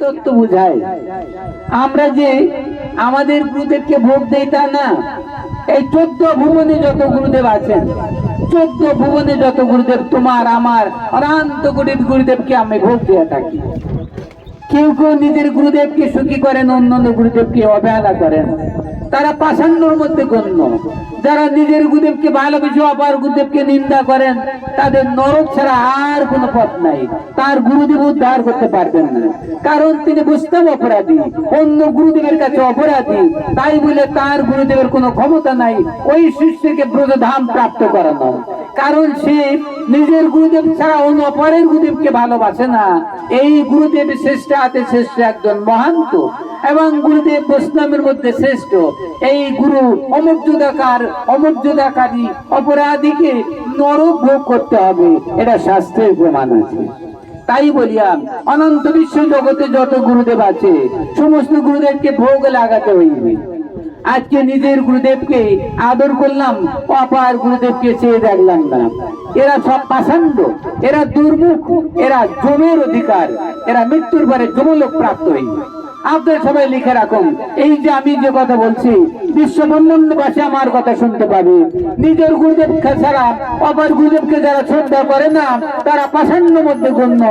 তত্ত্ব বুঝায়। আমরা যে আমাদের গুরুদেবকে ভোগ দেই তা না, এই চোদ্দ ভুবনে যত গুরুদেব আছেন, চোদ্দ ভুবনে যত গুরুদেব তোমার, আমার, অনন্ত কোটি গুরুদেবকে আমি ভোগ দিয়ে থাকি। কেউ কেউ নিজের গুরুদেবকে সুখী করেন অন্য অন্য গুরুদেবকে অবহেলা করেন। তারা পাষাণ্ডর মধ্যে গণ্য। যারা নিজের গুরুদেবকে ভালোবেসে অপার গুরুদেবকে নিন্দা করেন, তাদের নরক ছাড়া আর কোনো পথ নাই। তার গুরুদেব উদ্ধার করতে পারবেন না। কারণ তিনি বুঝতাম অপরাধী। অন্য গুরুদেবের কাছে অপরাধী। তাই বলে তার গুরুদেবের কোনো ক্ষমতা নাই। ওই শিষ্যকে ব্রজধাম প্রাপ্ত করানো। কারণ সে নিজের গুরুদেব ছাড়া অন্য অপরের গুরুদেবকে ভালোবাসে না। এই গুরুদেব শ্রেষ্ঠ হাতে শ্রেষ্ঠ একজন মহান্ত এবং গুরুদেব বৈষ্ণবের মধ্যে শ্রেষ্ঠ। এই গুরু অমর্যাদাকার, অমর্যাদাকারী অপরাধীকে নরক ভোগ করতে হবে, এটা শাস্ত্রের প্রমাণ আছে। তাই বলিয়াম অনন্ত বিশ্ব জগতে যত গুরুদেব আছে, সমস্ত গুরুদেবকে ভোগ লাগাতে হইবে। আজকে নিজের গুরুদেবকে আদর করলাম, অপার গুরুদেবকে চেয়ে দেখলাম না। এরা সব পাষাণ্ড, এরা দুর্মুখ, এরা জমের অধিকার, এরা মৃত্যুর পরে জমলোক প্রাপ্ত হইবে আপনার সবাই লিখে রাখুন, এই যে আমি যে কথা বলছি বিশ্ব ব্রহ্মাণ্ডবাসী আমার কথা শুনতে পাবে। নিজের গুরুদেব ছাড়া, অপর গুরুদেবকে যারা শ্রদ্ধা করে না, তারা পাষাণ্য মধ্যে গণ্য।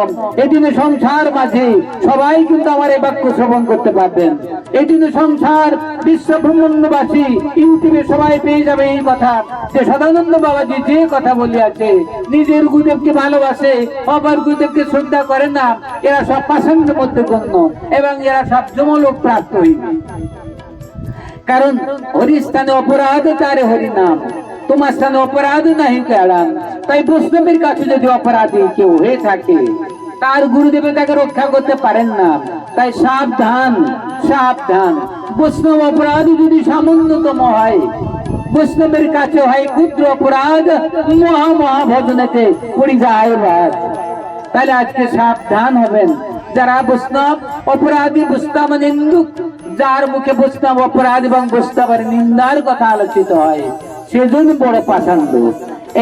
এদিনে সংসার মাঝে সবাই কিন্তু আমার এই বাক্য শ্রবণ করতে পারবেন। এদিনে সংসার বিশ্ব ব্রহ্মাণ্ডবাসী ইউটিউবে সবাই পেয়ে যাবে এই কথা। যে সদানন্দ বাবাজি যে কথা বলিয়াছে, নিজের গুরুদেবকে ভালোবাসে, অপর গুরুদেবকে শ্রদ্ধা করে না, এরা সব পাষাণ্যের মধ্যে গণ্য এবং এরা সব জমলোক প্রাপ্ত হইবে কারণ হরিস্থানে অপরাধ, তারে হরিনাম তোমার স্থানে অপরাধ নাহি কেড়ান তাই বৈষ্ণবের কাছে যদি অপরাধী কেউ হয়ে থাকে, তার গুরুদেবে তাকে রক্ষা করতে পারেন না। তাই সাবধান সাবধান। বৈষ্ণব অপরাধ যদি সামান্যতম হয়, বৈষ্ণবের কাছে হয় ক্ষুদ্র অপরাধ মহা মহা ভজনেতে পড়ি যায় বাদ তাহলে আজকে সাবধান হবেন। যারা বৈষ্ণব অপরাধী, বৈষ্ণব নিন্দুক যার মুখে বুঝতাম অপরাধ এবং বৈষ্ণবের নিন্দার কথা আলোচিত হয়, সেজন্য বড় পাষাণ্ড।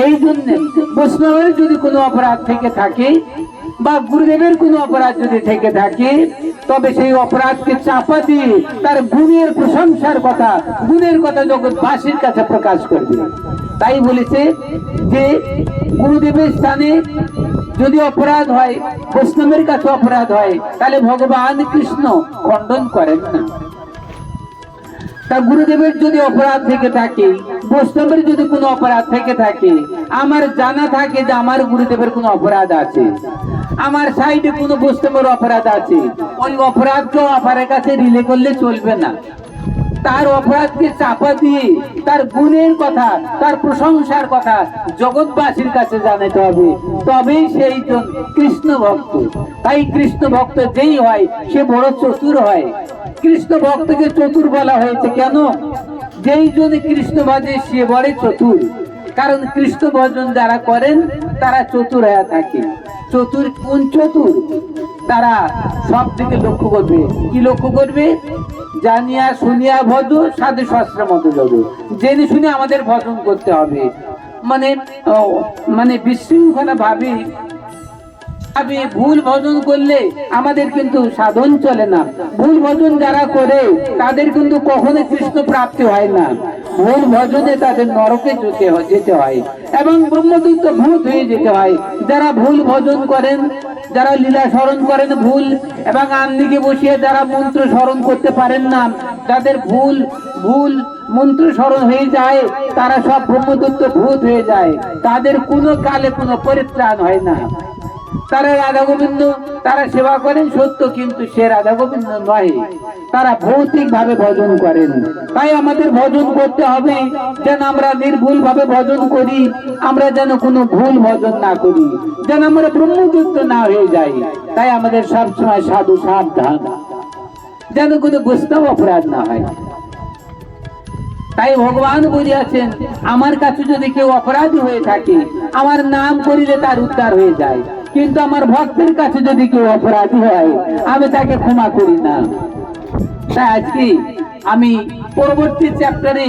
এই জন্য বৈষ্ণবের যদি কোনো অপরাধ থেকে থাকে বা গুরুদেবের কোন অপরাধ যদি থেকে থাকে, তবে সেই অপরাধকে চাপা দিয়ে তার গুণের প্রশংসার কথা, গুণের কথা জগৎবাসীর কাছে প্রকাশ করবে। তাই বলেছে যে গুরুদেবের স্থানে যদি অপরাধ হয়, বৈষ্ণবের কাছে অপরাধ হয়, তাহলে ভগবান কৃষ্ণ খণ্ডন করেন না। তা গুরুদেবের যদি অপরাধ থেকে থাকে, বৈষ্ণবের যদি কোনো অপরাধ থেকে থাকে, আমার জানা থাকে যে আমার গুরুদেবের কোনো অপরাধ আছে। আমার সাইডে কোনো বৈষ্ণবের অপরাধ আছে। ওই অপরাধকেও অপারের কাছে রিলে করলে চলবে না। তার অপরাধকে চাপা দিয়ে তার গুণের কথা, তার প্রশংসার কথা জগৎবাসীর কাছে জানাতে হবে। তবেই সেই জন কৃষ্ণ ভক্ত। তাই কৃষ্ণ ভক্ত যেই হয়, সে বড় চতুর হয়। কৃষ্ণ ভক্তকে চতুর বলা হয়েছে কেন? যেই জন কৃষ্ণ বাজে সে বড় চতুর। কারণ কৃষ্ণ ভজন যারা করেন, তারা চতুর হয়ে থাকে। চতুর কোন চতুর? তারা সব দিকে লক্ষ্য করবে। কি লক্ষ্য করবে? জানিয়া শুনিয়া ভজ, সাধু শাস্ত্র মতো যদ জেনে শুনে আমাদের ভজন করতে হবে। মানে মানে বিশৃঙ্খলা ভাবে ভাবে ভুল ভজন করলে আমাদের কিন্তু সাধন চলে না। ভুল ভজন যারা করে, তাদের কিন্তু কখনো কৃষ্ণ প্রাপ্তি হয় না। ভুল ভজনে তাদের নরকে যেতে হয় এবং ব্রহ্মদূত ভূত হয়ে যেতে হয়। যারা ভুল ভজন করেন যারা লীলা স্মরণ করেন ভুল এবং আমদিকে বসিয়ে যারা মন্ত্র স্মরণ করতে পারেন না, যাদের ভুল ভুল মন্ত্র স্মরণ হয়ে যায়, তারা সব ব্রহ্মদত্ত ভূত হয়ে যায়। তাদের কোনো কালে কোনো পরিত্রাণ হয় না। তারা রাধা গোবিন্দ তারা সেবা করেন, সত্য কিন্তু সে রাধা গোবিন্দ নয়। তারা ভৌতিক ভাবে ভজন করেন। তাই আমাদের ভজন করতে হবে, যেন আমরা নির্ভুল ভাবে ভজন করি, আমরা যেন কোনো ভুল ভজন না করি, যেন আমরা ব্রহ্মযুক্ত না হয়ে যাই। তাই আমাদের সবসময় সাধু সাবধান, যেন কোনো বৈষ্ণব অপরাধ না হয়। তাই ভগবান বলিয়াছেন আমার কাছে যদি কেউ অপরাধী হয়ে থাকে, আমার নাম করিলে তার উদ্ধার হয়ে যায়। কিন্তু আমার ভক্তের কাছে যদি কেউ অপরাধী হয়, আমি তাকে ক্ষমা করি না। তাই আজকে আমি পরবর্তী চ্যাপ্টারে